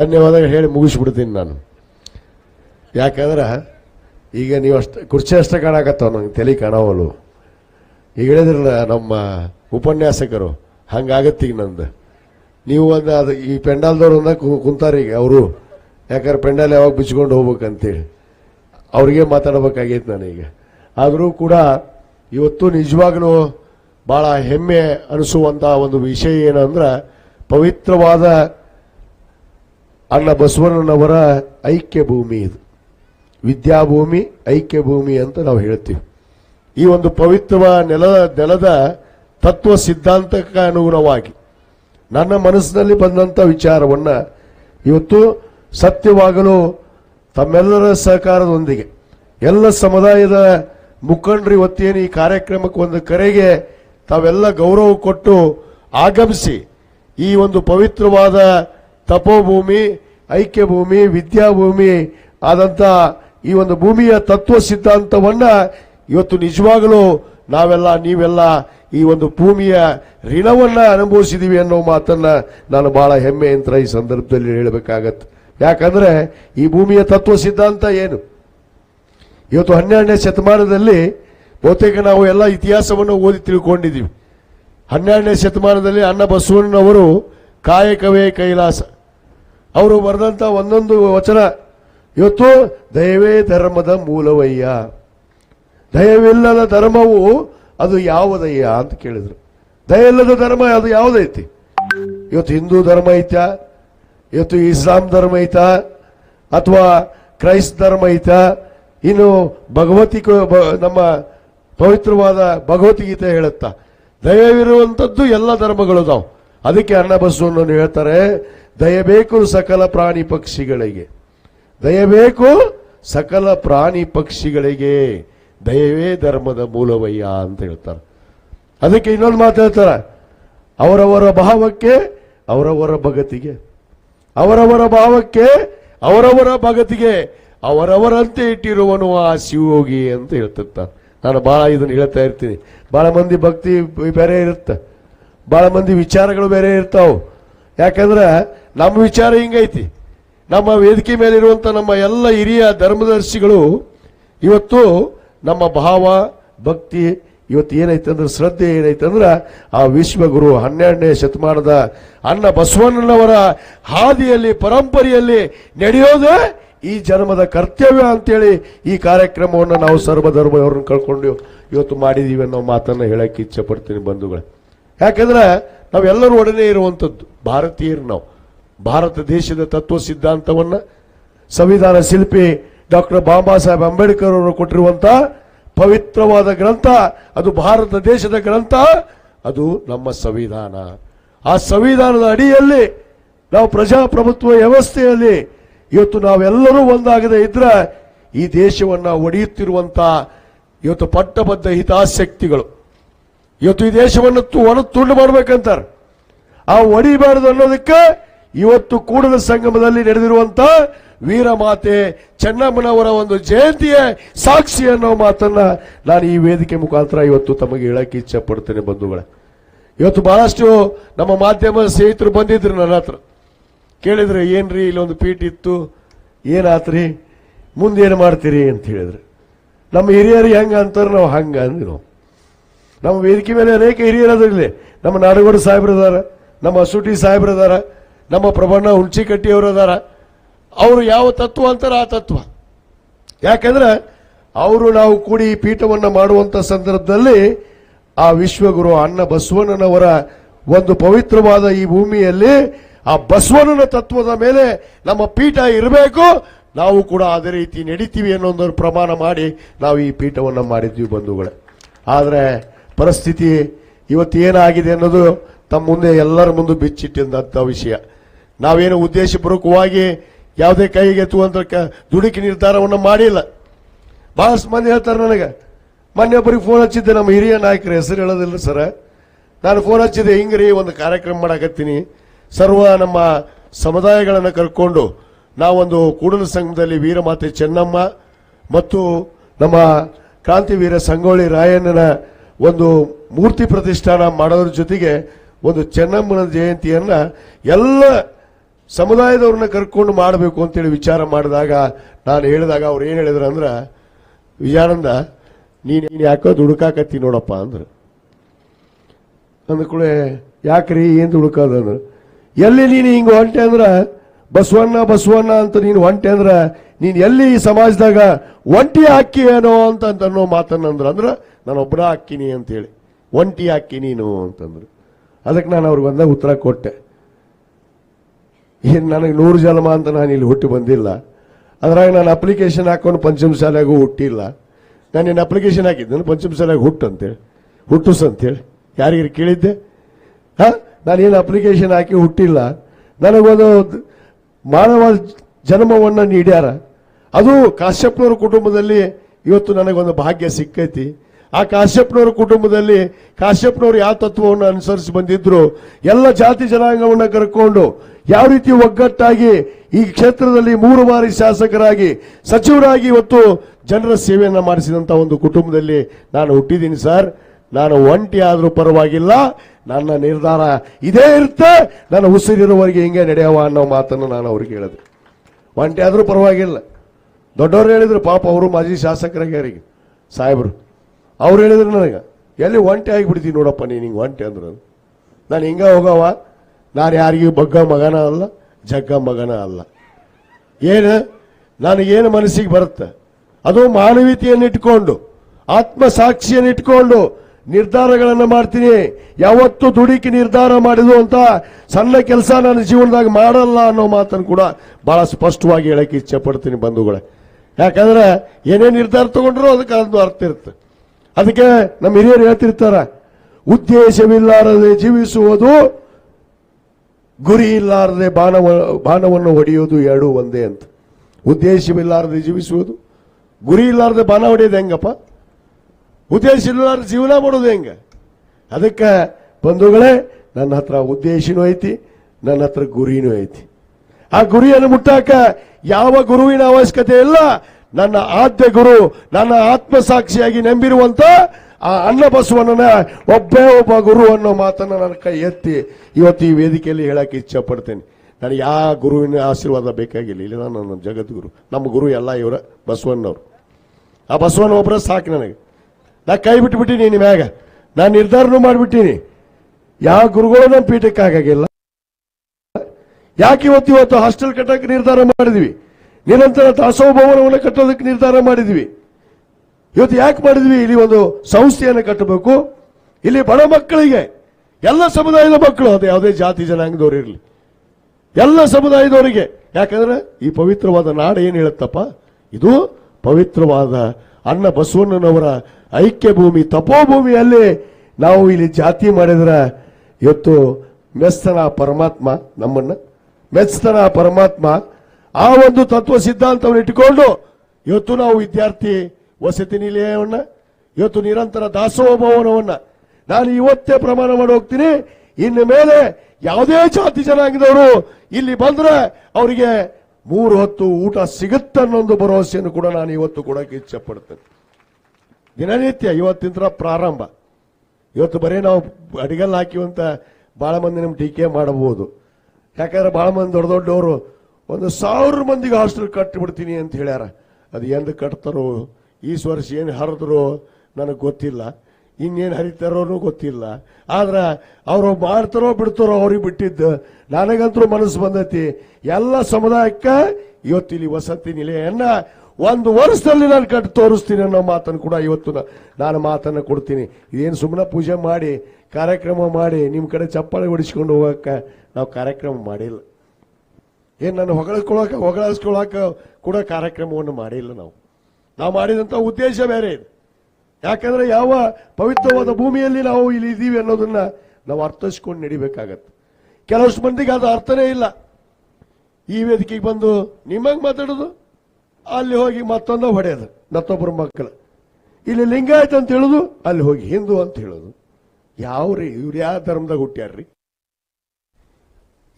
ಧನ್ಯವಾದ ಹೇಳಿ ಮುಗಿಸ್ಬಿಡ್ತೀನಿ ನಾನು. ಯಾಕಂದ್ರೆ ಈಗ ನೀವು ಅಷ್ಟು, ಕುರ್ಚಿ ಅಷ್ಟೇ ಕಾಣಕತ್ತವ ನಂಗೆ ತಲೆ ಕಾಣವಲ್ಲು ಈಗ ಹೇಳಿದ್ರಲ್ಲ ನಮ್ಮ ಉಪನ್ಯಾಸಕರು, ಹಂಗಾಗತ್ತೀಗ ನಂದು. ನೀವು ಒಂದು ಅದು ಈ ಪೆಂಡಾಲ್ದವ್ರು ಒಂದ ಕುಂತಾರೆ ಈಗ ಅವರು. ಯಾಕಂದ್ರೆ ಪೆಂಡಾಲ್ ಯಾವಾಗ ಬಿಚ್ಕೊಂಡು ಹೋಗ್ಬೇಕಂತೇಳಿ. ಅವ್ರಿಗೆ ಮಾತಾಡ್ಬೇಕಾಗೈತೆ ನಾನೀಗ. ಆದರೂ ಕೂಡ ಇವತ್ತು ನಿಜವಾಗ್ಲೂ ಭಾಳ ಹೆಮ್ಮೆ ಅನಿಸುವಂಥ ಒಂದು ವಿಷಯ ಏನಂದ್ರೆ ಪವಿತ್ರವಾದ ಅಣ್ಣ ಬಸವಣ್ಣನವರ ಐಕ್ಯ ಭೂಮಿ ಇದು. ವಿದ್ಯಾಭೂಮಿ, ಐಕ್ಯ ಭೂಮಿ ಅಂತ ನಾವು ಹೇಳ್ತೀವಿ. ಈ ಒಂದು ಪವಿತ್ರವ ನೆಲ ನೆಲದ ತತ್ವ ಸಿದ್ಧಾಂತಕ್ಕೆ ಅನುಗುಣವಾಗಿ ನನ್ನ ಮನಸ್ಸಿನಲ್ಲಿ ಬಂದಂಥ ವಿಚಾರವನ್ನು ಇವತ್ತು ಸತ್ಯವಾಗಲು ತಮ್ಮೆಲ್ಲರ ಸಹಕಾರದೊಂದಿಗೆ, ಎಲ್ಲ ಸಮುದಾಯದ ಮುಖಂಡರು ಇವತ್ತೇನು ಈ ಕಾರ್ಯಕ್ರಮಕ್ಕೆ ಒಂದು ಕರೆಗೆ ತಾವೆಲ್ಲ ಗೌರವ ಕೊಟ್ಟು ಆಗಮಿಸಿ ಈ ಒಂದು ಪವಿತ್ರವಾದ ತಪೋಭೂಮಿ ಐಕ್ಯ ಭೂಮಿ ವಿದ್ಯಾಭೂಮಿ ಆದಂತ ಈ ಒಂದು ಭೂಮಿಯ ತತ್ವ ಸಿದ್ಧಾಂತವನ್ನ ಇವತ್ತು ನಿಜವಾಗಲೂ ನಾವೆಲ್ಲ, ನೀವೆಲ್ಲ ಈ ಒಂದು ಭೂಮಿಯ ಋಣವನ್ನ ಅನುಭವಿಸಿದೀವಿ ಅನ್ನೋ ಮಾತನ್ನ ನಾನು ಬಹಳ ಹೆಮ್ಮೆ ಅಂತ ಈ ಸಂದರ್ಭದಲ್ಲಿ ಹೇಳಬೇಕಾಗತ್ತೆ. ಯಾಕಂದ್ರೆ ಈ ಭೂಮಿಯ ತತ್ವ ಸಿದ್ಧಾಂತ ಏನು? ಇವತ್ತು ಹನ್ನೆರಡನೇ ಶತಮಾನದಲ್ಲಿ ಬಹುತೇಕ ನಾವು ಎಲ್ಲ ಇತಿಹಾಸವನ್ನು ಓದಿ ತಿಳ್ಕೊಂಡಿದ್ದೀವಿ. ಹನ್ನೆರಡನೇ ಶತಮಾನದಲ್ಲಿ ಅನ್ನ ಬಸವಣ್ಣನವರು ಕಾಯಕವೇ ಕೈಲಾಸ ಅವರು ಬರೆದಂತ ಒಂದೊಂದು ವಚನ. ಇವತ್ತು ದಯವೇ ಧರ್ಮದ ಮೂಲವಯ್ಯ. ದಯವಿಲ್ಲದ ಧರ್ಮವು ಅದು ಯಾವುದಯ್ಯ ಅಂತ ಕೇಳಿದ್ರು. ದಯ ಧರ್ಮ ಅದು ಯಾವುದೈತಿ? ಇವತ್ತು ಹಿಂದೂ ಧರ್ಮ ಐತಾ? ಇವತ್ತು ಇಸ್ಲಾಂ ಧರ್ಮ ಐತಾ? ಅಥವಾ ಕ್ರೈಸ್ತ ಧರ್ಮ ಐತಾ? ಇನ್ನು ಭಗವತಿ ನಮ್ಮ ಪವಿತ್ರವಾದ ಭಗವದ್ಗೀತೆ ಹೇಳುತ್ತಾ ದಯವಿರುವಂಥದ್ದು ಎಲ್ಲ ಧರ್ಮಗಳು ಅದಾವು. ಅದಕ್ಕೆ ಅಣ್ಣ ಬಸವಣ್ಣನು ಹೇಳ್ತಾರೆ ದಯಬೇಕು ಸಕಲ ಪ್ರಾಣಿ ಪಕ್ಷಿಗಳಿಗೆ. ದಯಬೇಕು ಸಕಲ ಪ್ರಾಣಿ ಪಕ್ಷಿಗಳಿಗೆ. ದಯವೇ ಧರ್ಮದ ಮೂಲವಯ್ಯ ಅಂತ ಹೇಳ್ತಾರೆ. ಅದಕ್ಕೆ ಇನ್ನೊಂದು ಮಾತು ಹೇಳ್ತಾರೆ. ಅವರವರ ಭಾವಕ್ಕೆ, ಅವರವರ ಭಗತಿಗೆ. ಅವರವರ ಭಾವಕ್ಕೆ, ಅವರವರ ಭಗತಿಗೆ, ಅವರವರಂತೆ ಇಟ್ಟಿರುವನು ಆ ಶಿವಯೋಗಿ ಅಂತ ಹೇಳ್ತಿರ್ತಾರೆ. ನಾನು ಬಹಳ ಇದನ್ನು ಹೇಳ್ತಾ ಇರ್ತೀನಿ. ಬಹಳ ಮಂದಿ ಭಕ್ತಿ ಬೇರೆ ಇರುತ್ತೆ. ಬಹಳ ಮಂದಿ ವಿಚಾರಗಳು ಬೇರೆ ಇರ್ತಾವು. ಯಾಕಂದ್ರೆ ನಮ್ಮ ವಿಚಾರ ಹಿಂಗೈತಿ. ನಮ್ಮ ವೇದಿಕೆ ಮೇಲಿರುವಂಥ ನಮ್ಮ ಎಲ್ಲ ಹಿರಿಯ ಧರ್ಮದರ್ಶಿಗಳು, ಇವತ್ತು ನಮ್ಮ ಭಾವ, ಭಕ್ತಿ ಇವತ್ತು ಏನೈತೆ ಅಂದ್ರೆ, ಶ್ರದ್ಧೆ ಏನೈತೆ ಅಂದ್ರೆ, ಆ ವಿಶ್ವಗುರು ಹನ್ನೆರಡನೇ ಶತಮಾನದ ಅಣ್ಣ ಬಸವಣ್ಣನವರ ಹಾದಿಯಲ್ಲಿ, ಪರಂಪರೆಯಲ್ಲಿ ನಡೆಯೋದೇ ಈ ಜನ್ಮದ ಕರ್ತವ್ಯ ಅಂತೇಳಿ ಈ ಕಾರ್ಯಕ್ರಮವನ್ನು ನಾವು ಸರ್ವಧರ್ಮವರನ್ನು ಕಳ್ಕೊಂಡು ಇವತ್ತು ಮಾಡಿದೀವಿ ಅನ್ನೋ ಮಾತನ್ನ ಹೇಳಕ್ಕೆ ಇಚ್ಛೆ ಪಡ್ತೀನಿ ಬಂಧುಗಳೇ. ಯಾಕಂದ್ರೆ ನಾವೆಲ್ಲರೂ ಒಡನೆ ಇರುವಂಥದ್ದು, ಭಾರತೀಯರು ನಾವು. ಭಾರತ ದೇಶದ ತತ್ವ ಸಿದ್ಧಾಂತವನ್ನು ಸಂವಿಧಾನ ಶಿಲ್ಪಿ ಡಾಕ್ಟರ್ ಬಾಬಾ ಸಾಹೇಬ್ ಅಂಬೇಡ್ಕರ್ ಅವರು ಕೊಟ್ಟಿರುವಂತ ಪವಿತ್ರವಾದ ಗ್ರಂಥ, ಅದು ಭಾರತ ದೇಶದ ಗ್ರಂಥ, ಅದು ನಮ್ಮ ಸಂವಿಧಾನ. ಆ ಸಂವಿಧಾನದ ಅಡಿಯಲ್ಲಿ ನಾವು ಪ್ರಜಾಪ್ರಭುತ್ವ ವ್ಯವಸ್ಥೆಯಲ್ಲಿ ಇವತ್ತು ನಾವೆಲ್ಲರೂ ಒಂದಾಗದೆ ಇದ್ರೆ ಈ ದೇಶವನ್ನು ಒಡೆಯುತ್ತಿರುವಂತ ಇವತ್ತು ಪಟ್ಟಬದ್ಧ ಹಿತಾಸಕ್ತಿಗಳು. ಇವತ್ತು ಈ ದೇಶವನ್ನು ಒಣ ತುಂಡು ಮಾಡ್ಬೇಕಂತಾರೆ. ಆ ಒಡಿಬಾರದು ಅನ್ನೋದಕ್ಕೆ ಇವತ್ತು ಕೂಡಲ ಸಂಗಮದಲ್ಲಿ ನಡೆದಿರುವಂತ ವೀರಮಾತೆ ಚೆನ್ನಮ್ಮನವರ ಒಂದು ಜಯಂತಿಯ ಸಾಕ್ಷಿ ಅನ್ನೋ ಮಾತನ್ನ ನಾನು ಈ ವೇದಿಕೆ ಮುಖಾಂತರ ಇವತ್ತು ತಮಗೆ ಹೇಳಕ್ಕೆ ಇಚ್ಛೆ ಪಡ್ತೇನೆ ಬಂಧುಗಳ. ಇವತ್ತು ಬಹಳಷ್ಟು ನಮ್ಮ ಮಾಧ್ಯಮ ಸ್ನೇಹಿತರು ಬಂದಿದ್ರು ನನ್ನ ಹತ್ರ. ಕೇಳಿದ್ರೆ, ಏನ್ರಿ ಇಲ್ಲೊಂದು ಪೀಠ ಇತ್ತು? ಏನಾತ್ರಿ? ಮುಂದೆ ಏನು ಮಾಡ್ತೀರಿ? ಅಂತ ಹೇಳಿದ್ರೆ. ನಮ್ಮ ಹಿರಿಯರು ಹೆಂಗ ಅಂತಾರೆ ನಾವು ಹಂಗ ನಾವು ನಮ್ಮ ವೇದಿಕೆ ಮೇಲೆ ಅನೇಕ ಹಿರಿಯರು ಅದರಲ್ಲಿ ನಮ್ಮ ನಾಡಗೌಡ ಸಾಹೇಬ್ರದಾರ ನಮ್ಮ ಅಸೂಟಿ ಸಾಹೇಬ್ರದಾರ ನಮ್ಮ ಪ್ರಬಣ್ಣ ಹುಣಸಿಕಟ್ಟಿಯವರು ಅದಾರ. ಅವರು ಯಾವ ತತ್ವ ಅಂತಾರೆ ಆ ತತ್ವ. ಯಾಕೆಂದ್ರೆ ಅವರು ನಾವು ಕೂಡಿ ಈ ಮಾಡುವಂಥ ಸಂದರ್ಭದಲ್ಲಿ ಆ ವಿಶ್ವಗುರು ಅಣ್ಣ ಬಸವಣ್ಣನವರ ಒಂದು ಪವಿತ್ರವಾದ ಈ ಭೂಮಿಯಲ್ಲಿ ಆ ಬಸವಣ್ಣನ ತತ್ವದ ಮೇಲೆ ನಮ್ಮ ಪೀಠ ಇರಬೇಕು. ನಾವು ಕೂಡ ಅದೇ ರೀತಿ ನಡೀತೀವಿ ಅನ್ನೋ ಪ್ರಮಾಣ ಮಾಡಿ ನಾವು ಈ ಪೀಠವನ್ನು ಮಾಡಿದ್ವಿ ಬಂಧುಗಳೇ. ಆದರೆ ಪರಿಸ್ಥಿತಿ ಇವತ್ತು ಏನಾಗಿದೆ ಅನ್ನೋದು ತಮ್ಮ ಮುಂದೆ ಎಲ್ಲರ ಮುಂದೆ ಬಿಚ್ಚಿಟ್ಟಿದ್ದಂಥ ವಿಷಯ. ನಾವೇನು ಉದ್ದೇಶಪೂರ್ವಕವಾಗಿ ಯಾವುದೇ ಕೈಗೆ ಎತ್ತುವಂತ ಕ- ದುಡುಕಿ ನಿರ್ಧಾರವನ್ನು ಮಾಡಿಲ್ಲ. ಬಹಳಷ್ಟು ಮಂದಿ ಹೇಳ್ತಾರೆ ನನಗೆ. ಮೊನ್ನೆ ಒಬ್ಬರಿಗೆ ಫೋನ್ ಹಚ್ಚಿದ್ದೆ, ನಮ್ಮ ಹಿರಿಯ ನಾಯಕರ ಹೆಸರು ಹೇಳೋದಿಲ್ಲ ಸರ. ನಾನು ಫೋನ್ ಹಚ್ಚಿದ್ದೆ, ಹಿಂಗ್ರಿ, ಒಂದು ಕಾರ್ಯಕ್ರಮ ಮಾಡಕತ್ತೀನಿ. ಸರ್ವ ನಮ್ಮ ಸಮುದಾಯಗಳನ್ನು ಕರ್ಕೊಂಡು ನಾವೊಂದು ಕೂಡಲ ಸಂಘದಲ್ಲಿ ವೀರಮಾತೆ ಚೆನ್ನಮ್ಮ ಮತ್ತು ನಮ್ಮ ಕ್ರಾಂತಿವೀರ ಸಂಗೊಳ್ಳಿ ರಾಯಣ್ಣನ ಒಂದು ಮೂರ್ತಿ ಪ್ರತಿಷ್ಠಾನ ಮಾಡೋದ್ರ ಜೊತೆಗೆ ಒಂದು ಚೆನ್ನಮ್ಮನ ಜಯಂತಿಯನ್ನು ಎಲ್ಲ ಸಮುದಾಯದವ್ರನ್ನ ಕರ್ಕೊಂಡು ಮಾಡಬೇಕು ಅಂತೇಳಿ ವಿಚಾರ ಮಾಡಿದಾಗ ನಾನು ಹೇಳಿದಾಗ ಅವ್ರು ಏನು ಹೇಳಿದ್ರು ಅಂದ್ರೆ, ವಿಜಯಾನಂದ, ನೀನು ನೀನು ಯಾಕೋ ದುಡುಕಾಕತ್ತಿ ನೋಡಪ್ಪ ಅಂದ್ರು. ಅಂದ ಕೂಡಲೇ, ಯಾಕ್ರಿ ಏನು ದುಡುಕೋದು ಅಂದ್ರೆ. ಎಲ್ಲಿ ನೀನು ಹಿಂಗೆ ಹೊಂಟೆ ಅಂದ್ರೆ, ಬಸವಣ್ಣ ಬಸವಣ್ಣ ಅಂತ ನೀನು ಹೊಂಟೆ ಅಂದ್ರೆ, ನೀನು ಎಲ್ಲಿ ಈ ಸಮಾಜದಾಗ ಒಂಟಿ ಹಾಕಿ ಏನೋ ಅಂತ ಅನ್ನೋ ಮಾತನ್ನ ಅಂದ್ರೆ. ನಾನು ಒಬ್ಬನ ಹಾಕಿನಿ ಅಂತೇಳಿ ಒಂಟಿ ಹಾಕಿ ನೀನು ಅಂತಂದ್ರು ಅದಕ್ಕೆ ನಾನು ಅವ್ರಿಗೆ ಒಂದೇ ಉತ್ತರ ಕೊಟ್ಟೆ. ಏನು ನನಗೆ ನೂರು ಜನ್ಮ ಅಂತ ನಾನು ಇಲ್ಲಿ ಹುಟ್ಟಿ ಬಂದಿಲ್ಲ. ಅದ್ರಾಗ ನಾನು ಅಪ್ಲಿಕೇಶನ್ ಹಾಕೊಂಡು ಪಂಚಮ ಶಾಲೆಗೂ ಹುಟ್ಟಿಲ್ಲ. ನಾನು ಏನು ಅಪ್ಲಿಕೇಶನ್ ಹಾಕಿದ್ದೆ ಪಂಚಮ ಶಾಲೆಗೆ ಹುಟ್ಟು ಅಂತೇಳಿ. ಹುಟ್ಟುಸ್ ಅಂತೇಳಿ. ಯಾರಿಗಾರು ಕೇಳಿದ್ದೆ? ಹಾಂ? ನಾನೇನು ಅಪ್ಲಿಕೇಶನ್ ಹಾಕಿ ಹುಟ್ಟಿಲ್ಲ. ನನಗೊಂದು ಮಾನವ ಜನ್ಮವನ್ನು ನೀಡ್ಯಾರ. ಅದು ಕಾಶ್ಯಪ್ನವ್ರ ಕುಟುಂಬದಲ್ಲಿ ಇವತ್ತು ನನಗೊಂದು ಭಾಗ್ಯ ಸಿಕ್ಕೈತಿ. ಆ ಕಾಶ್ಯಪ್ನವ್ರ ಕುಟುಂಬದಲ್ಲಿ ಕಾಶ್ಯಪ್ನವ್ರು ಯಾವ ತತ್ವವನ್ನು ಅನುಸರಿಸಿ ಬಂದಿದ್ರು, ಎಲ್ಲ ಜಾತಿ ಜನಾಂಗವನ್ನು ಕರ್ಕೊಂಡು ಯಾವ ರೀತಿ ಒಗ್ಗಟ್ಟಾಗಿ ಈ ಕ್ಷೇತ್ರದಲ್ಲಿ ಮೂರು ಬಾರಿ ಶಾಸಕರಾಗಿ, ಸಚಿವರಾಗಿ ಇವತ್ತು ಜನರ ಸೇವೆಯನ್ನು ಮಾಡಿಸಿದಂತ ಒಂದು ಕುಟುಂಬದಲ್ಲಿ ನಾನು ಹುಟ್ಟಿದ್ದೀನಿ ಸರ್. ನಾನು ಒಂಟಿ ಆದರೂ ಪರವಾಗಿಲ್ಲ. ನನ್ನ ನಿರ್ಧಾರ ಇದೇ ಇರುತ್ತೆ. ನನ್ನ ಉಸಿರಿರುವವರೆಗೆ ಹಿಂಗೆ ನಡೆಯವ ಅನ್ನೋ ಮಾತನ್ನು ನಾನು ಅವ್ರಿಗೆ ಹೇಳಿದೆ. ಒಂಟಿ ಆದರೂ ಪರವಾಗಿಲ್ಲ. ದೊಡ್ಡವರು ಹೇಳಿದ್ರು, ಪಾಪ ಅವರು ಮಾಜಿ ಶಾಸಕರಾಗ್ಯಾರಿಗೆ. ಸಾಹೇಬರು ಅವ್ರು ಹೇಳಿದ್ರು ನನಗೆ, ಎಲ್ಲಿ ಒಂಟಿ ಆಗಿಬಿಡ್ತೀನಿ ನೋಡಪ್ಪ ನೀನು ಹಿಂಗೆ ಒಂಟಿ ಅಂದ್ರು. ನಾನು ಹಿಂಗೆ ಹೋಗವ ನಾನು ಯಾರಿಗೂ ಬಗ್ಗ ಮಗನ ಅಲ್ಲ, ಜಗ್ಗ ಮಗನ ಅಲ್ಲ. ಏನು, ನನಗೇನು ಮನಸ್ಸಿಗೆ ಬರುತ್ತೆ? ಅದು ಮಾನವೀಯತೆಯನ್ನು ಇಟ್ಕೊಂಡು, ಆತ್ಮಸಾಕ್ಷಿಯನ್ನು ಇಟ್ಕೊಂಡು ನಿರ್ಧಾರಗಳನ್ನು ಮಾಡ್ತೀನಿ. ಯಾವತ್ತು ದುಡುಕಿ ನಿರ್ಧಾರ ಮಾಡಿದು ಅಂತ ಸಣ್ಣ ಕೆಲಸ ನನ್ನ ಜೀವನದಾಗ ಮಾಡಲ್ಲ ಅನ್ನೋ ಮಾತನ್ನು ಕೂಡ ಬಹಳ ಸ್ಪಷ್ಟವಾಗಿ ಹೇಳಕ್ಕೆ ಇಚ್ಛೆ ಪಡ್ತೀನಿ ಬಂಧುಗಳೇ. ಯಾಕಂದ್ರೆ ಏನೇ ನಿರ್ಧಾರ ತಗೊಂಡ್ರು ಅದಕ್ಕೆ ಅದೊಂದು ಅರ್ಥ ಇರುತ್ತೆ. ಅದಕ್ಕೆ ನಮ್ಮ ಹಿರಿಯರು ಹೇಳ್ತಿರ್ತಾರ ಉದ್ದೇಶವಿಲ್ಲಾರದೆ ಜೀವಿಸುವುದು, ಗುರಿ ಇಲ್ಲಾರದೆ ಬಾಣವ ಬಾಣವನ್ನು ಹೊಡೆಯುವುದು ಎರಡೂ ಒಂದೇ ಅಂತ. ಉದ್ದೇಶವಿಲ್ಲಾರದೆ ಜೀವಿಸುವುದು, ಗುರಿ ಇಲ್ಲಾರದೆ ಬಾಣ ಹೊಡೆಯೋದು ಹೆಂಗಪ್ಪ? ಉದ್ದೇಶ ಇಲ್ಲಾರದೆ ಜೀವನ ಮಾಡೋದು ಹೆಂಗ? ಅದಕ್ಕೆ ಬಂಧುಗಳೇ, ನನ್ನ ಹತ್ರ ಉದ್ದೇಶನೂ ಐತಿ, ನನ್ನ ಹತ್ರ ಗುರಿನೂ ಐತಿ. ಆ ಗುರಿಯನ್ನು ಮುಟ್ಟಾಕ ಯಾವ ಗುರುವಿನ ಅವಶ್ಯಕತೆ ಇಲ್ಲ ನನ್ನ ಆದ್ಯ ಗುರು, ನನ್ನ ಆತ್ಮಸಾಕ್ಷಿಯಾಗಿ ನಂಬಿರುವಂತ ಆ ಅಣ್ಣ ಬಸವಣ್ಣನ ಒಬ್ಬೇ ಒಬ್ಬ ಗುರು ಅನ್ನೋ ಮಾತನ್ನ ನನ್ನ ಕೈ ಎತ್ತಿ ಇವತ್ತು ಈ ವೇದಿಕೆಯಲ್ಲಿ ಹೇಳಕ್ಕೆ ಇಚ್ಛೆ ಪಡ್ತೇನೆ ನನಗೆ ಯಾವ ಗುರುವಿನ ಆಶೀರ್ವಾದ ಬೇಕಾಗಿಲ್ಲ. ಇಲ್ಲಿ ನಾನು ನನ್ನ ಜಗದ್ಗುರು. ನಮ್ಮ ಗುರು ಎಲ್ಲ ಇವರ ಬಸವಣ್ಣವ್ರು. ಆ ಬಸವಣ್ಣ ಒಬ್ಬರ ಸಾಕು ನನಗೆ. ನಾ ಕೈ ಬಿಟ್ಬಿಟ್ಟಿನಿ ನಿಮ್ಮ ಮ್ಯಾಗ. ನಾನು ನಿರ್ಧಾರನೂ ಮಾಡಿಬಿಟ್ಟಿನಿ. ಯಾವ ಗುರುಗಳು ನಮ್ಮ ಪೀಠಕ್ಕಾಗಿಲ್ಲ ಯಾಕೆ ಇವತ್ತು ಇವತ್ತು ಹಾಸ್ಟೆಲ್ ಕಟ್ಟಕ್ಕೆ ನಿರ್ಧಾರ ಮಾಡಿದ್ವಿ? ನಿರಂತರ ದಾಸೋಹ ಭವನವನ್ನು ಕಟ್ಟೋದಕ್ಕೆ ನಿರ್ಧಾರ ಮಾಡಿದ್ವಿ. ಇವತ್ತು ಯಾಕೆ ಮಾಡಿದ್ವಿ? ಇಲ್ಲಿ ಒಂದು ಸಂಸ್ಥೆಯನ್ನು ಕಟ್ಟಬೇಕು. ಇಲ್ಲಿ ಬಡ ಮಕ್ಕಳಿಗೆ ಎಲ್ಲ ಸಮುದಾಯದ ಮಕ್ಕಳು, ಅದು ಯಾವುದೇ ಜಾತಿ ಜನಾಂಗದವರು ಇರಲಿ. ಎಲ್ಲ ಸಮುದಾಯದವರಿಗೆ. ಯಾಕಂದ್ರೆ ಈ ಪವಿತ್ರವಾದ ನಾಡು ಏನು ಹೇಳುತ್ತಪ್ಪ? ಇದು ಪವಿತ್ರವಾದ ಅನ್ನ ಬಸವಣ್ಣನವರ ಐಕ್ಯ ಭೂಮಿ ತಪೋಭೂಮಿಯಲ್ಲಿ ನಾವು ಇಲ್ಲಿ ಜಾತಿ ಮಾಡಿದ್ರೆ ಇವತ್ತು ಮೆಸ್ತನ ಪರಮಾತ್ಮ ನಮ್ಮನ್ನ. ಮೆಸ್ತನ ಪರಮಾತ್ಮ ಆ ಒಂದು ತತ್ವ ಸಿದ್ಧಾಂತವನ್ನು ಇಟ್ಟುಕೊಂಡು ಇವತ್ತು ನಾವು ವಿದ್ಯಾರ್ಥಿ ವಸತಿ ನಿಲಯವನ್ನ, ಇವತ್ತು ನಿರಂತರ ದಾಸೋಹ ಭವನವನ್ನ ನಾನು ಇವತ್ತೇ ಪ್ರಮಾಣ ಮಾಡಿ ಹೋಗ್ತೀನಿ. ಇನ್ನು ಮೇಲೆ ಯಾವುದೇ ಜಾತಿ ಜನಾಂಗದವರು ಇಲ್ಲಿ ಬಂದ್ರೆ ಅವರಿಗೆ ಮೂರು ಹೊತ್ತು ಊಟ ಸಿಗುತ್ತೆ ಅನ್ನೊಂದು ಭರವಸೆಯನ್ನು ಕೂಡ ನಾನು ಇವತ್ತು ಕೊಡಕ್ಕೆ ಇಚ್ಛೆ ಪಡ್ತೇನೆ ದಿನನಿತ್ಯ ಇವತ್ತಿನ ಪ್ರಾರಂಭ. ಇವತ್ತು ಬರೀ ನಾವು ಅಡಿಗೆಲ್ಲ ಹಾಕಿವಂತ ಬಹಳ ಮಂದಿ ನಮ್ಮ ಟೀಕೆ ಮಾಡಬಹುದು. ಯಾಕಂದ್ರೆ ಬಹಳ ಮಂದಿ ದೊಡ್ಡ ದೊಡ್ಡವರು ಒಂದು ಸಾವಿರ ಮಂದಿಗೆ ಹಾಸ್ಟೆಲ್ ಕಟ್ಟಿಬಿಡ್ತೀನಿ ಅಂತ ಹೇಳ್ಯಾರ. ಅದು ಎಂದು ಕಟ್ತಾರೋ, ಈ ವರ್ಷ ಏನು ಹರಿದ್ರು ನನಗೆ ಗೊತ್ತಿಲ್ಲ. ಇನ್ನೇನು ಹರಿತಾರೋನು ಗೊತ್ತಿಲ್ಲ. ಆದ್ರೆ ಅವರು ಮಾಡ್ತಾರೋ ಬಿಡ್ತಾರೋ ಅವ್ರಿಗೆ ಬಿಟ್ಟಿದ್ದು, ನನಗಂತೂ ಮನಸ್ಸು ಬಂದೈತಿ. ಎಲ್ಲ ಸಮುದಾಯಕ್ಕೆ ಇವತ್ತು ಇಲ್ಲಿ ವಸತಿ ನಿಲಯನ್ನ ಒಂದು ವರ್ಷದಲ್ಲಿ ನಾನು ಕಟ್ಟಿ ತೋರಿಸ್ತೀನಿ ಅನ್ನೋ ಮಾತನ್ನು ಕೂಡ ಇವತ್ತು ನಾನು ಮಾತನ್ನು ಕೊಡ್ತೀನಿ. ಇದೇನು ಸುಮ್ಮನೆ ಪೂಜೆ ಮಾಡಿ, ಕಾರ್ಯಕ್ರಮ ಮಾಡಿ ನಿಮ್ಮ ಕಡೆ ಚಪ್ಪಾಳೆ ಹೊಡಿಸ್ಕೊಂಡು ಹೋಗಕ್ಕೆ ನಾವು ಕಾರ್ಯಕ್ರಮ ಮಾಡಿಲ್ಲ. ಏನು ನಾನು ಹೊಗಳಿಸ್ಕೊಳಕ ಹೊಗಳಿಸ್ಕೊಳಕ ಕೂಡ ಕಾರ್ಯಕ್ರಮವನ್ನು ಮಾಡಿಲ್ಲ ನಾವು. ನಾವು ಮಾಡಿದಂಥ ಉದ್ದೇಶ ಬೇರೆ ಇದೆ. ಯಾಕಂದ್ರೆ ಯಾವ ಪವಿತ್ರವಾದ ಭೂಮಿಯಲ್ಲಿ ನಾವು ಇಲ್ಲಿ ಇದ್ದೀವಿ ಅನ್ನೋದನ್ನ ನಾವು ಅರ್ಥೈಸ್ಕೊಂಡು ನಡಿಬೇಕಾಗತ್ತೆ. ಕೆಲವಷ್ಟು ಮಂದಿಗೆ ಅದು ಅರ್ಥನೇ ಇಲ್ಲ. ಈ ವೇದಿಕೆಗೆ ಬಂದು ನಿಮ್ಮಂಗೆ ಮಾತಾಡೋದು, ಅಲ್ಲಿ ಹೋಗಿ ಮತ್ತೊಂದು ಹೊಡೆಯೋದು, ಮತ್ತೊಬ್ಬರ ಮಕ್ಕಳು. ಇಲ್ಲಿ ಲಿಂಗಾಯತ್ ಅಂತ ಹೇಳೋದು, ಅಲ್ಲಿ ಹೋಗಿ ಹಿಂದೂ ಅಂತ ಹೇಳೋದು. ಯಾವ ರೀ, ಇವ್ರು ಯಾವ ಧರ್ಮದಾಗ ಹುಟ್ಟ್ಯಾರ್ರಿ?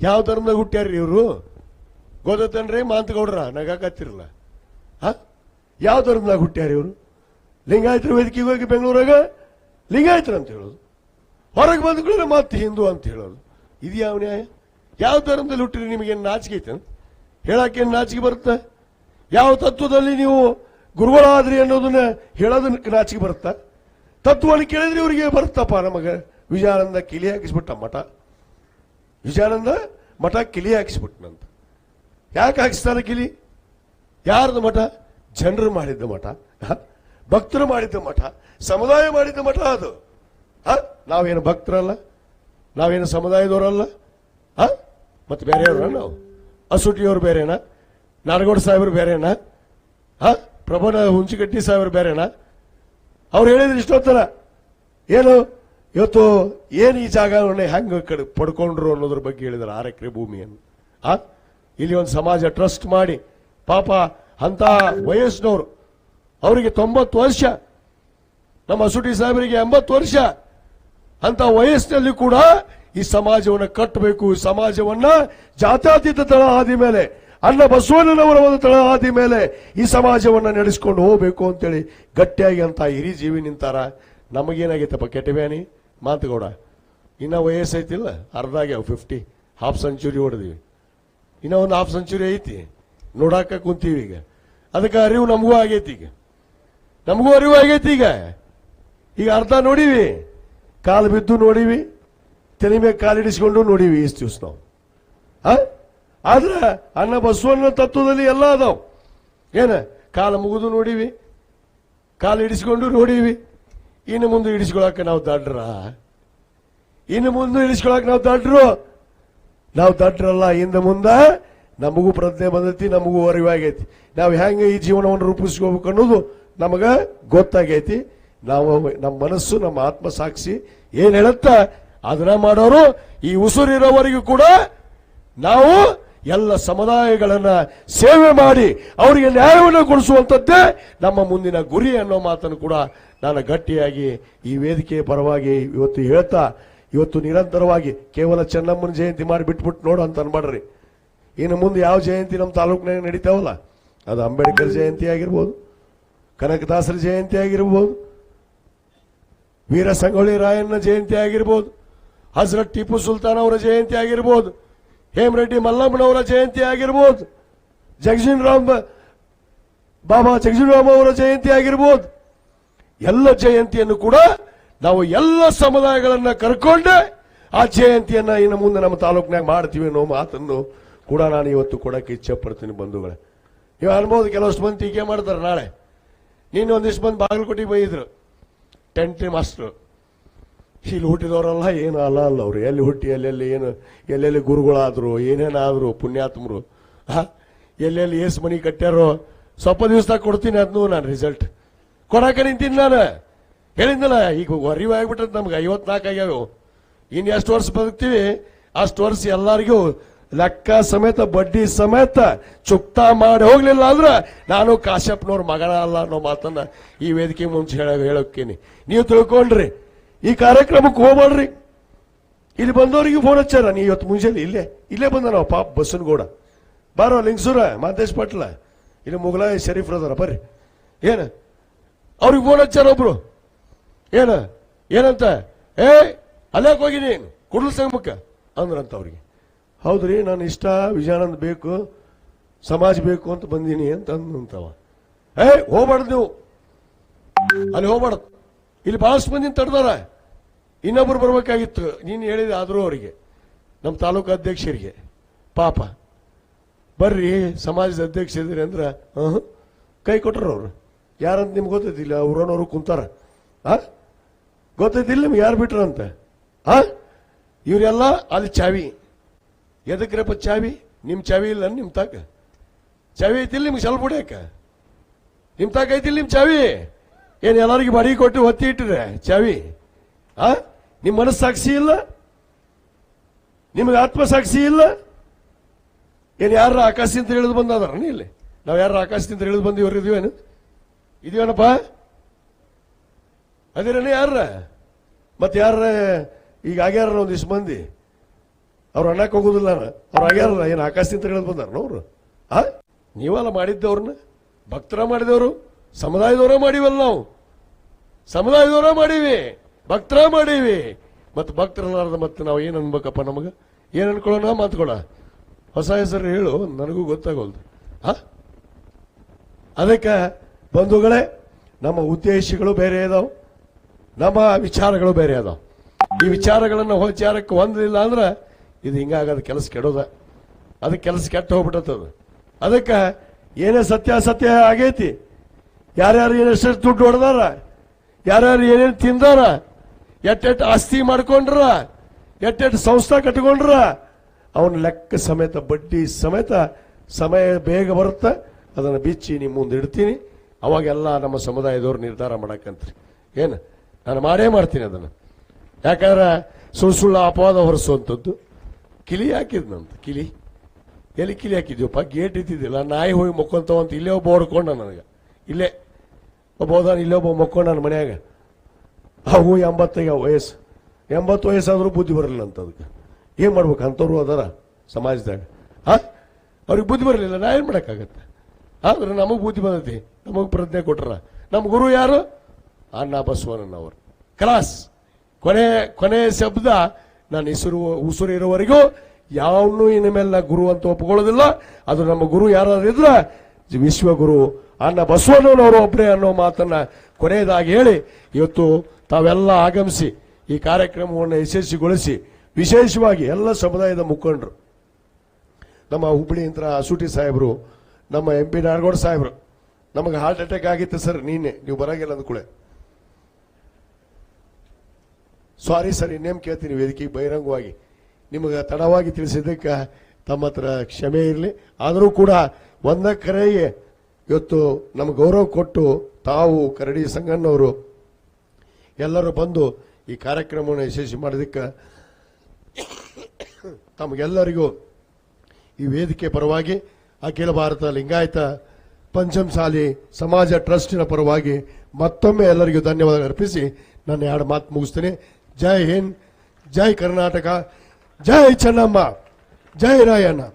ಯಾವ ಧರ್ಮದಾಗ ಹುಟ್ಟ್ಯಾರ್ರಿ ಇವರು? ಗೊತ್ತೇನ್ರಿ ಮಾಂತಗೌಡ್ರ? ನಗಾಕತ್ತಿರಲ್ಲ ಹ? ಯಾವ ಧರ್ಮದಾಗ ಹುಟ್ಟ್ಯಾರ ಇವರು? ಲಿಂಗಾಯತರ ವೇದಿಕೆಗೆ ಹೋಗಿ ಬೆಂಗಳೂರಾಗ? ಲಿಂಗಾಯತರ ಅಂತ ಹೇಳೋದು. ಹೊರಗೆ ಬಂದ ಕೂಡಲೇ ಮತ್ತೆ ಹಿಂದೂ ಅಂತ ಹೇಳೋದು. ಇದು ಯಾವ ನ್ಯಾಯ? ಯಾವ ಧರ್ಮದಲ್ಲಿ ಹುಟ್ಟಿರಿ ನಿಮಗೇನು ನಾಚಿಕೆ ಐತೆ ಹೇಳಕ್ಕೇನು ನಾಚಿಕೆ ಬರುತ್ತೆ? ಯಾವ ತತ್ವದಲ್ಲಿ ನೀವು ಗುರುಗಳಾದ್ರಿ ಅನ್ನೋದನ್ನ ಹೇಳೋದನ್ನ ನಾಚಿಕೆ ಬರುತ್ತಾ? ತತ್ವವನ್ನು ಕೇಳಿದ್ರೆ ಇವರಿಗೆ ಬರುತ್ತಪ್ಪ ನಮಗೆ. ವಿಜಯಾನಂದ ಕಿಲಿ ಹಾಕಿಸ್ಬಿಟ್ಟ ಮಠ. ವಿಜಯಾನಂದ ಮಠ ಕಿಲಿ ಹಾಕಿಸ್ಬಿಟ್ನಂತ. ಯಾಕೆ ಹಾಕಿಸ್ತಾರೆ ಕಿಲಿ ಯಾರ್ದು ಮಠ? ಜನರು ಮಾಡಿದ್ದ ಮಠ. ಹ? ಭಕ್ತರು ಮಾಡಿದ್ದ ಮಠ. ಸಮುದಾಯ ಮಾಡಿದ್ದ ಮಠ ಅದು. ಹ? ನಾವೇನು ಭಕ್ತರಲ್ಲ? ನಾವೇನು ಸಮುದಾಯದವರಲ್ಲ? ಹ? ಮತ್ತೆ ಬೇರೆಯವ್ರ ನಾವು? ಅಸುಟಿಯವರು ಬೇರೆನಾ? ನಾಡಗೌಡ ಸಾಹೇಬರು ಬೇರೆನಾ? ಹ? ಪ್ರಭನ ಹುಂಚಿಗಟ್ಟಿ ಸಾಹೇಬರು ಬೇರೆನಾ? ಅವ್ರು ಹೇಳಿದ್ರು ಇಷ್ಟೊತ್ತರ ಏನು? ಇವತ್ತು ಏನು ಈ ಜಾಗವನ್ನ ಹೆಂಗೆ ಕಡೆ ಪಡ್ಕೊಂಡ್ರು ಅನ್ನೋದ್ರ ಬಗ್ಗೆ ಹೇಳಿದ್ರು ಆರು ಎಕರೆ ಭೂಮಿಯನ್ನು. ಆ ಇಲ್ಲಿ ಒಂದು ಸಮಾಜ ಟ್ರಸ್ಟ್ ಮಾಡಿ, ಪಾಪ ಅಂತ ವಯಸ್ಸಿನವರು, ಅವರಿಗೆ ತೊಂಬತ್ತು ವರ್ಷ, ನಮ್ಮ ಅಸುಟಿ ಸಾಹೇಬರಿಗೆ ಎಂಬತ್ತು ವರ್ಷ, ಅಂತ ವಯಸ್ಸಿನಲ್ಲಿ ಕೂಡ ಈ ಸಮಾಜವನ್ನು ಕಟ್ಟಬೇಕು ಸಮಾಜವನ್ನ ಜಾತ್ಯಾತೀತ ತಳ ಆದ ಮೇಲೆ, ಅಣ್ಣ ಬಸವಣ್ಣನವರ ಒಂದು ತಳ ಆದ ಮೇಲೆ ಈ ಸಮಾಜವನ್ನ ನಡೆಸ್ಕೊಂಡು ಹೋಗ್ಬೇಕು ಅಂತೇಳಿ ಗಟ್ಟಿಯಾಗಿ ಅಂತ ಹಿರಿ ಜೀವಿ ನಿಂತಾರ. ನಮಗೇನಾಗೈತಪ್ಪ ಕೆಟ್ಟವೇನಿ ಮಾತುಗೌಡ, ಇನ್ನ ವಯಸ್ಸೈತಿಲ್ಲ? ಅರ್ಧ ಆಗ್ಯಾವ ಫಿಫ್ಟಿ ಹಾಫ್ ಸೆಂಚುರಿ ಹೊಡೆದಿವಿ. ಇನ್ನ ಒಂದು ಹಾಫ್ ಸೆಂಚುರಿ ಐತಿ. ನೋಡಾಕ ಕುಂತೀವಿ ಈಗ. ಅದಕ್ಕೆ ಅರಿವು ನಮಗೂ ಆಗೈತಿ ಈಗ. ನಮಗೂ ಅರಿವು ಆಗೈತಿ ಈಗ. ಈಗ ಅರ್ಧ ನೋಡೀವಿ. ಕಾಲು ಬಿದ್ದು ನೋಡೀವಿ. ತಲೆ ಮೇಲೆ ಕಾಲಿಡಿಸ್ಕೊಂಡು ನೋಡೀವಿ ಇಷ್ಟು ದಿವ್ಸ ನಾವು? ಆದ್ರೆ ಅನ್ನ ಬಸವಣ್ಣ ತತ್ವದಲ್ಲಿ ಎಲ್ಲ ಅದಾವ. ಏನ? ಕಾಲ ಮುಗಿದು ನೋಡೀವಿ. ಕಾಲು ಹಿಡಿಸ್ಕೊಂಡು ನೋಡೀವಿ. ಇನ್ನು ಮುಂದೆ ಹಿಡಿಸ್ಕೊಳಕ್ಕೆ ನಾವು ದಡ್ರ. ಇನ್ನು ಮುಂದೆ ಹಿಡಿಸ್ಕೊಳಕ್ಕೆ ನಾವು ದಡ್ರು. ನಾವು ದಡ್ರಲ್ಲ, ಇಂದ ಮುಂದ ನಮಗೂ ಪ್ರಜ್ಞೆ ಬಂದೈತಿ, ನಮಗೂ ಅರಿವಾಗೈತಿ ನಾವು ಹೆಂಗೆ ಈ ಜೀವನವನ್ನು ರೂಪಿಸ್ಕೋಬೇಕು ಅನ್ನೋದು ನಮಗೆ ಗೊತ್ತಾಗೈತಿ. ನಾವು ನಮ್ಮ ಮನಸ್ಸು, ನಮ್ಮ ಆತ್ಮ ಸಾಕ್ಷಿ ಏನು ಹೇಳುತ್ತ, ಅದನ್ನ ಮಾಡೋರು ಈ ಉಸುರಿರೋವರೆಗೂ ಕೂಡ ನಾವು ಎಲ್ಲ ಸಮುದಾಯಗಳನ್ನ ಸೇವೆ ಮಾಡಿ ಅವರಿಗೆ ನ್ಯಾಯವನ್ನು ಕೊಡಿಸುವಂಥದ್ದೇ ನಮ್ಮ ಮುಂದಿನ ಗುರಿ ಅನ್ನೋ ಮಾತನ್ನು ಕೂಡ ನಾನು ಗಟ್ಟಿಯಾಗಿ ಈ ವೇದಿಕೆಯ ಪರವಾಗಿ ಇವತ್ತು ಹೇಳ್ತಾ ಇವತ್ತು ನಿರಂತರವಾಗಿ ಕೇವಲ ಚೆನ್ನಮ್ಮನ ಜಯಂತಿ ಮಾಡಿ ಬಿಟ್ಬಿಟ್ಟು ನೋಡು ಅಂತ ಅನ್ಬೇಡ್ರಿ. ಇನ್ನು ಮುಂದೆ ಯಾವ ಜಯಂತಿ ನಮ್ಮ ತಾಲೂಕಿನಾಗ ನಡೀತಾವಲ್ಲ? ಅದು ಅಂಬೇಡ್ಕರ್ ಜಯಂತಿ ಆಗಿರ್ಬೋದು, ಕನಕದಾಸರ ಜಯಂತಿ ಆಗಿರ್ಬೋದು ವೀರ ಸಂಗೊಳ್ಳಿ ರಾಯಣ್ಣ ಜಯಂತಿ ಆಗಿರ್ಬೋದು, ಹಜರತ್ ಟಿಪ್ಪು ಸುಲ್ತಾನ್ ಅವರ ಜಯಂತಿ ಆಗಿರ್ಬೋದು, ಹೇಮರೆಡ್ಡಿ ಮಲ್ಲಮ್ಮನವರ ಜಯಂತಿ ಆಗಿರ್ಬೋದು ಜಗಜೀನ್ ರಾಮ್ ಬಾಬಾ ಜಗಜೀನ್ ರಾಮ್ ಅವರ ಜಯಂತಿ ಆಗಿರ್ಬೋದು. ಎಲ್ಲ ಜಯಂತಿಯನ್ನು ಕೂಡ ನಾವು ಎಲ್ಲ ಸಮುದಾಯಗಳನ್ನ ಕರ್ಕೊಂಡೆ ಆ ಜಯಂತಿಯನ್ನ ಇನ್ನು ಮುಂದೆ ನಮ್ಮ ತಾಲೂಕಿನಾಗ ಮಾಡ್ತೀವಿ ಅನ್ನೋ ಮಾತನ್ನು ಕೂಡ ನಾನು ಇವತ್ತು ಕೊಡಕ್ಕೆ ಇಚ್ಛೆ ಪಡ್ತೀನಿ ಬಂಧುಗಳೇ. ನೀವು ಅನ್ಬೋದು ಕೆಲವಷ್ಟು ಮಂದಿ ಟೀಕೆ ಮಾಡ್ತಾರೆ ನಾಳೆ. ನೀನು ಒಂದಿಷ್ಟು ಮಂದಿ ಬಾಗಲಕೋಟೆಗೆ ಬೈದ್ರು. Tent master. ಇಲ್ಲಿ ಹುಟ್ಟಿದವರಲ್ಲ ಏನು ಅಲ್ಲ ಅಲ್ಲ ಅವರು. ಎಲ್ಲಿ ಹುಟ್ಟಿ, ಎಲ್ಲೆಲ್ಲಿ ಏನು, ಎಲ್ಲೆಲ್ಲಿ ಗುರುಗಳಾದ್ರು, ಏನೇನಾದ್ರು, ಪುಣ್ಯಾತ್ಮರು. ಹಾ? ಎಲ್ಲೆಲ್ಲಿ ಏಸು ಮನಿ ಕಟ್ಟ್ಯಾರೋ. ಸ್ವಲ್ಪ ದಿವಸದಾಗ ಕೊಡ್ತೀನಿ ಅದನ್ನು ನಾನು ರಿಸಲ್ಟ್ ಕೊಡಕ್ಕೆ ನಿಂತೀನಿ ನಾನು. ಹೇಳಿದ್ನಲ್ಲ, ಈಗ ಅರಿವು ಆಗ್ಬಿಟ್ಟದ ನಮ್ಗೆ ಐವತ್ನಾಲ್ಕು ಆಗ್ಯಾವೆ. ಇನ್ನು ಎಷ್ಟು ವರ್ಷ ಬದುಕ್ತೀವಿ? ಅಷ್ಟು ವರ್ಷ ಎಲ್ಲರಿಗೂ ಲೆಕ್ಕ ಸಮೇತ, ಬಡ್ಡಿ ಸಮೇತ ಚುಕ್ತಾ ಮಾಡಿ ಹೋಗ್ಲಿಲ್ಲ ಅಂದ್ರೆ ನಾನು ಕಾಶ್ಯಪ್ನವ್ರ ಮಗನ ಅಲ್ಲ ಅನ್ನೋ ಮಾತನ್ನ ಈ ವೇದಿಕೆ ಮುಂಚೆ ಹೇಳ, ಹೇಳೋಕ್ಕೇನೆ. ನೀವು ತಿಳ್ಕೊಂಡ್ರಿ, ಈ ಕಾರ್ಯಕ್ರಮಕ್ಕೆ ಹೋಗ್ಬಾಡ್ರಿ. ಇಲ್ಲಿ ಬಂದವರಿಗೆ ಫೋನ್ ಹಚ್ಚಾರ. ನೀ ಇವತ್ತು ಮುಂಜಾನೆ ಇಲ್ಲೇ ಇಲ್ಲೇ ಬಂದ ನಾವು, ಪಾಪ ಬಸ್ಸನಗೌಡ ಬಾರೋ ಲಿಂಗಸೂರ ಮಾತೇಶ್ ಪಾಟ್ಲ. ಇಲ್ಲಿ ಮುಗಲಾಯ ಶರೀಫ್ರದಾರ ಬರ್ರಿ. ಏನು? ಅವ್ರಿಗೆ ಫೋನ್ ಹಚ್ಚಾರ ಒಬ್ರು. ಏನ? ಏನಂತ? ಏ ಅಲ್ಯಾಕ್ ಹೋಗಿನಿ ಕುಡ್ಲ ಸಂಗಮಕ್ಕೆ. ಅಂದ್ರಂತ ಅವ್ರಿಗೆ. ಹೌದ್ರಿ ನಾನು ಇಷ್ಟ, ವಿಜಯಾನಂದ್ ಬೇಕು, ಸಮಾಜ ಬೇಕು ಅಂತ ಬಂದೀನಿ ಅಂತ ಅಂದಂತವ ಏ, ಹೋಗ್ಬಾರ್ದು ನೀವು. ಅಲ್ಲಿ ಹೋಗ್ಬಾರ್ದು. ಇಲ್ಲಿ ಬಹಳಷ್ಟು ಮಂದಿ ತಡ್ದಾರ. ಇನ್ನೊಬ್ರು ಬರ್ಬೇಕಾಗಿತ್ತು. ನೀನು ಹೇಳಿದ ಆದರೂ ಅವರಿಗೆ. ನಮ್ಮ ತಾಲೂಕು ಅಧ್ಯಕ್ಷರಿಗೆ. ಪಾಪ. ಬರ್ರಿ, ಸಮಾಜದ ಅಧ್ಯಕ್ಷ ಇದ್ರಿ ಅಂದ್ರೆ ಕೈ ಕೊಟ್ರು ಅವರು. ಯಾರಂತ ನಿಮ್ಗೆ ಗೊತ್ತೈತಿಲ್ಲ ಅವ್ರನ್ನವ್ರು ಕುಂತಾರ. ಆ? ಗೊತ್ತೈತಿಲ್ಲ ನಿಮ್ಗೆ ಯಾರು ಬಿಟ್ರಂತ ಆ ಇವರೆಲ್ಲ ಅಲ್ಲಿ ಚಾವಿ. ಎದಕ್ರಪ್ಪ ಚಾವಿ? ನಿಮ್ಮ ಚಾವಿ ಇಲ್ಲ ನಿಮ್ಮ ತಾಕ. ಚಾವಿ ಐತಿಲ್ಲ ನಿಮ್ಗೆ ಸ್ವಲ್ಪ ಬಿಡ್ಯಾಕ ನಿಮ್ಮ ತಾಕ ಐತಿಲ್ಲ ನಿಮ್ಮ ಚಾವಿ? ಏನು ಎಲ್ಲರಿಗೂ ಬಾಡಿಗೆ ಕೊಟ್ಟು ಒತ್ತಿ ಇಟ್ಟರೆ ಚಾವಿ? ಆ ನಿಮ್ಮ ಮನಸ್ಸು ಸಾಕ್ಷಿ ಇಲ್ಲ? ನಿಮಗೆ ಆತ್ಮಸಾಕ್ಷಿ ಇಲ್ಲ? ಏನು ಯಾರು ಆಕಾಶದಿಂದ ಇಳಿದು ಬಂದಾದಾರ ಇಲ್ಲಿ? ನಾವು ಯಾರು ಆಕಾಶದಿಂದ ಇಳಿದು ಬಂದಿವ್ರು ಇದೀವೇನು? ಇದೀವೇನಪ್ಪ? ಅದೇನೇ ಯಾರ ಮತ್ತೆ ಯಾರ ಈಗ ಆಗ್ಯಾರ ಒಂದಿಷ್ಟು ಮಂದಿ. ಅವ್ರು ಅನ್ನಕ್ಕೆ ಹೋಗುದಿಲ್ಲ ಅವ್ರು ಆಗ್ಯಾರ ಏನು ಆಕಾಶದಿಂದ ಇಳಿದು ಬಂದಾರ ಅವರು? ಆ? ನೀವಲ್ಲ ಮಾಡಿದ್ದವ್ರನ್ನ ಭಕ್ತರ ಮಾಡಿದವರು? ಸಮುದಾಯದವರ ಮಾಡಿವಲ್ಲ ನಾವು. ಸಮುದಾಯದವರ ಮಾಡೀವಿ. ಭಕ್ತರ ಮಾಡೀವಿ. ಮತ್ತೆ ಭಕ್ತರಲ್ಲಾರ್ದ ಮತ್ತೆ ನಾವು ಏನು ಅನ್ಬೇಕಪ್ಪ ನಮಗೆ? ಏನು ಅನ್ಕೊಳ್ಳೋಣ? ಮಾತುಕೊಳ್ಳ ಹೊಸ ಹೆಸರು ಹೇಳು, ನನಗೂ ಗೊತ್ತಾಗೋಲ್ದು. ಆ? ಅದಕ್ಕೆ ಬಂಧುಗಳೇ, ನಮ್ಮ ಉದ್ದೇಶಗಳು ಬೇರೆ ಇದಾವ್. ನಮ್ಮ ವಿಚಾರಗಳು ಬೇರೆ ಅದಾವ. ಈ ವಿಚಾರಗಳನ್ನು ಹೋಚಾರಕ್ಕೆ ಹೊಂದಲಿಲ್ಲ ಅಂದ್ರೆ ಇದು ಹಿಂಗಾಗದ ಕೆಲಸ ಕೆಡೋದ. ಅದಕ್ಕೆ ಕೆಲಸ ಕೆಟ್ಟ ಹೋಗ್ಬಿಟ್ಟದ ಅದಕ್ಕೆ ಏನೇ ಸತ್ಯ ಸತ್ಯ ಆಗೈತಿ, ಯಾರ್ಯಾರು ಏನೆಷ್ಟು ದುಡ್ಡು ಹೊಡೆದಾರ, ಯಾರ್ಯಾರು ಏನೇನು ತಿಂದಾರ ಎಟ್ಟೆಟ್ ಆಸ್ತಿ ಮಾಡ್ಕೊಂಡ್ರ ಎಟ್ಟೆಟ್ ಸಂಸ್ಥೆ ಕಟ್ಕೊಂಡ್ರ, ಅವನ ಲೆಕ್ಕ ಸಮೇತ, ಬಡ್ಡಿ ಸಮೇತ ಸಮಯ ಬೇಗ ಬರುತ್ತೆ, ಅದನ್ನು ಬಿಚ್ಚಿ ನಿಮ್ಮ ಮುಂದೆ ಇಡ್ತೀನಿ ಅವಾಗೆಲ್ಲ ನಮ್ಮ ಸಮುದಾಯದವ್ರು ನಿರ್ಧಾರ ಮಾಡಕ್ಕಂತ್ರಿ. ಏನು? ನಾನು ಮಾಡೇ ಮಾಡ್ತೀನಿ ಅದನ್ನು. ಯಾಕಂದ್ರೆ ಸುಳ್ಳು ಸುಳ್ಳು ಅಪವಾದ ಹೊರಿಸುವಂಥದ್ದು. ಕಿಲಿ ಹಾಕಿದ್ನಂತ ಕಿಲಿ. ಎಲ್ಲಿ ಕಿಲಿ ಹಾಕಿದ್ವಪ್ಪ ಗೇಟ್ ಇದ್ದಿದ್ದಿಲ್ಲ. ನಾಯಿ ಹೋಗಿ ಮಕ್ಕೊಂತವಂತ ಇಲ್ಲೇ ಒಬ್ಬ ಹೊಡ್ಕೊಂಡ ನನಗೆ. ಇಲ್ಲೇ. ಒಬ್ಬ ಹೋದಾನ ಇಲ್ಲೇ ಒಬ್ಬ ಮಕ್ಕೊಂಡ ನನ್ನ ಮನ್ಯಾಗ. ಅವು ಎಂಬತ್ತೈದು ವಯಸ್ಸು. ಎಂಬತ್ತು ವಯಸ್ಸಾದರೂ ಬುದ್ಧಿ ಬರಲಿಲ್ಲ ಅಂತ ಅದಕ್ಕೆ. ಏನು ಮಾಡ್ಬೇಕು? ಅಂಥವ್ರು ಅದಾರ ಸಮಾಜದಾಗ. ಹಾಂ? ಅವ್ರಿಗೆ ಬುದ್ಧಿ ಬರಲಿಲ್ಲ. ನಾ ಏನು ಮಾಡೋಕ್ಕಾಗತ್ತೆ? ಆದ್ರೆ ನಮಗೆ ಬುದ್ಧಿ ಬಂದೈತಿ. ನಮಗೆ ಪ್ರಜ್ಞೆ ಕೊಟ್ರ. ನಮ್ಮ ಗುರು ಯಾರು? ಅಣ್ಣ ಬಸವಣ್ಣನವರು. ಕಲಾಸ್, ಕೊನೆ ಕೊನೆ ಶಬ್ದ ನಾನು ಹೆಸರು ಉಸಿರು ಇರೋವರೆಗೂ ಯಾವನ್ನೂ ಇನ್ನು ಮೇಲೆ ಗುರು ಅಂತ ಒಪ್ಕೊಳ್ಳೋದಿಲ್ಲ. ಅದು ನಮ್ಮ ಗುರು ಯಾರಾದ್ರೂ ಇದ್ರೆ ವಿಶ್ವಗುರು ಅಣ್ಣ ಬಸವಣ್ಣನವರು ಒಬ್ಬರೇ ಅನ್ನೋ ಮಾತನ್ನ ಕೊನೆಯದಾಗಿ ಹೇಳಿ, ಇವತ್ತು ತಾವೆಲ್ಲ ಆಗಮಿಸಿ ಈ ಕಾರ್ಯಕ್ರಮವನ್ನು ಯಶಸ್ವಿಗೊಳಿಸಿ ವಿಶೇಷವಾಗಿ ಎಲ್ಲ ಸಮುದಾಯದ ಮುಖಂಡರು, ನಮ್ಮ ಹುಬ್ಬಳ್ಳಿ ಇಂತರ ಅಸೂಟಿ ಸಾಹೇಬರು, ನಮ್ಮ ಎಂ ಪಿ ನಾಡಗೌಡ ಸಾಹೇಬರು, ನಮಗೆ ಹಾರ್ಟ್ ಅಟ್ಯಾಕ್ ಆಗಿತ್ತು ಸರ್ ನೀನೆ ನೀವು ಬರೋಂಗಿಲ್ಲ ಅಂದ್ಕೂಳೆ. ಸಾರಿ ಸರ್ ಇನ್ನೇಮ್ ಕೇಳ್ತೀನಿ ವೇದಿಕೆಗೆ ಬಹಿರಂಗವಾಗಿ. ನಿಮಗೆ ತಡವಾಗಿ ತಿಳಿಸಿದ್ದಕ್ಕೆ ತಮ್ಮ ಹತ್ರ ಕ್ಷಮೆ ಇರಲಿ. ಆದರೂ ಕೂಡ ಒಂದ ಕರೆಗೆ ಇವತ್ತು ನಮ್ಮ ಗೌರವ ಕೊಟ್ಟು ತಾವು ಕರಡಿ ಸಂಗಣ್ಣವರು ಎಲ್ಲರೂ ಬಂದು ಈ ಕಾರ್ಯಕ್ರಮವನ್ನು ಯಶಸ್ವಿ ಮಾಡೋದಕ್ಕೆ ತಮಗೆಲ್ಲರಿಗೂ ಈ ವೇದಿಕೆ ಪರವಾಗಿ, ಅಖಿಲ ಭಾರತ ಲಿಂಗಾಯತ ಪಂಚಮಸಾಲಿ ಸಮಾಜ ಟ್ರಸ್ಟಿನ ಪರವಾಗಿ ಮತ್ತೊಮ್ಮೆ ಎಲ್ಲರಿಗೂ ಧನ್ಯವಾದ ಅರ್ಪಿಸಿ. ನಾನು ಎರಡು ಮಾತು ಮುಗಿಸ್ತೀನಿ. जय हिंद जय कर्नाटका जय चन्नम्मा जय रायना